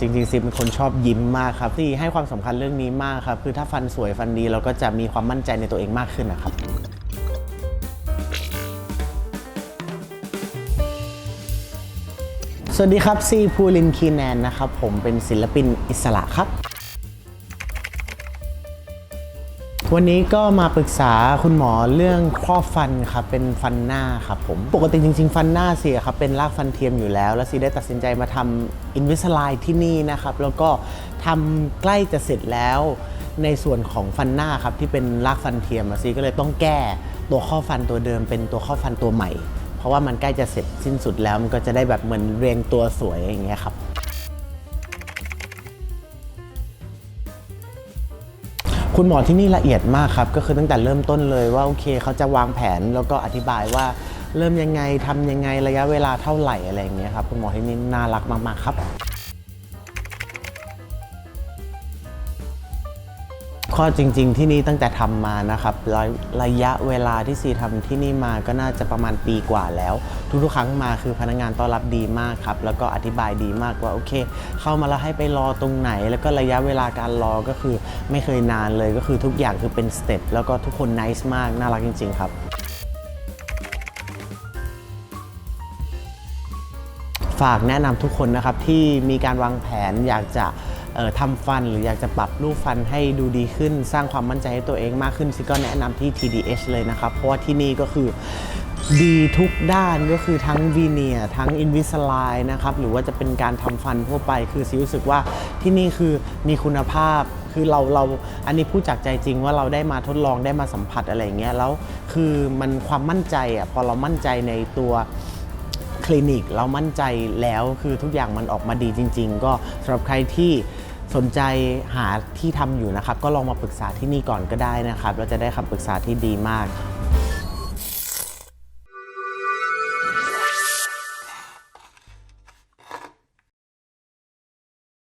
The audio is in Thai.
จริงๆซิมเป็นคนชอบยิ้มมากครับที่ให้ความสำคัญเรื่องนี้มากครับ คือถ้าฟันสวยฟันดีเราก็จะมีความมั่นใจในตัวเองมากขึ้นนะครับ สวัสดีครับซีพูลินคีแนนนะครับ ผมเป็นศิลปินอิสระครับ วันนี้ก็มาปรึกษาคุณหมอเรื่องครอบฟันครับเป็นฟันหน้าครับผม ปกติจริง ๆ ฟันหน้าซีอะครับเป็นรากฟันเทียมอยู่แล้ว แล้วซีได้ตัดสินใจมาทำอินวิสไลที่นี่นะครับ แล้วก็ทำใกล้จะเสร็จแล้วในส่วนของฟันหน้าครับที่เป็นรากฟันเทียมอะซีก็เลยต้องแก้ตัวข้อฟันตัวเดิมเป็นตัวข้อฟันตัวใหม่ เพราะว่ามันใกล้จะเสร็จสิ้นสุดแล้วมันก็จะได้แบบเหมือนเรียงตัวสวยอย่างเงี้ยครับ คุณหมอที่นี่ละเอียดมากครับ ก็คือตั้งแต่เริ่มต้นเลยว่าโอเคเขาจะวางแผนแล้วก็อธิบายว่าเริ่มยังไงทำยังไงระยะเวลาเท่าไหร่อะไรอย่างเงี้ยครับคุณหมอที่นี่น่ารักมากๆครับ ข้อจริง ๆ ที่นี่ตั้งแต่ทำมานะครับระระยะเวลาที่ซีทำที่นี่มาก็น่าจะประมาณปีกว่าแล้ว ทุกๆครั้งมาคือพนักงานต้อนรับดีมากครับแล้วก็อธิบายดีมากว่าโอเค เข้ามาแล้วให้ไปรอตรงไหน แล้วก็ระยะเวลาการรอก็คือไม่เคยนานเลยก็คือทุกอย่างคือเป็นสเต็ปแล้วก็ทุกคนนิสมากน่ารักจริง ๆ ครับฝากแนะนำทุกคนนะครับที่มีการวางแผนอยากจะ ออทำฟันหรืออยากจะปรับรูปฟันให้ดูดีขึ้น สร้างความมั่นใจให้ตัวเองมากขึ้นซิก็แนะนำที่ TDH เลยนะครับ เพราะว่าที่นี่ก็คือดีทุกด้านก็คือทั้งวีเนียทั้งอินวิสไลน์นะครับ หรือว่าจะเป็นการทำฟันทั่วไป คือซิรู้สึกว่าที่นี่คือมีคุณภาพคือเราเราอันนี้พูดจากใจจริงว่าเราได้มาทดลองได้มาสัมผัสอะไรเงี้ยแล้วคือมันความมั่นใจอะพอเรามั่นใจในตัวคลินิกเรามั่นใจแล้วคือทุกอย่างมันออกมาดีจริง ๆ ก็สำหรับใครที่ สนใจหาที่ทำอยู่นะครับ ก็ลองมาปรึกษาที่นี่ก่อนก็ได้นะครับเราจะได้คำปรึกษาที่ดีมาก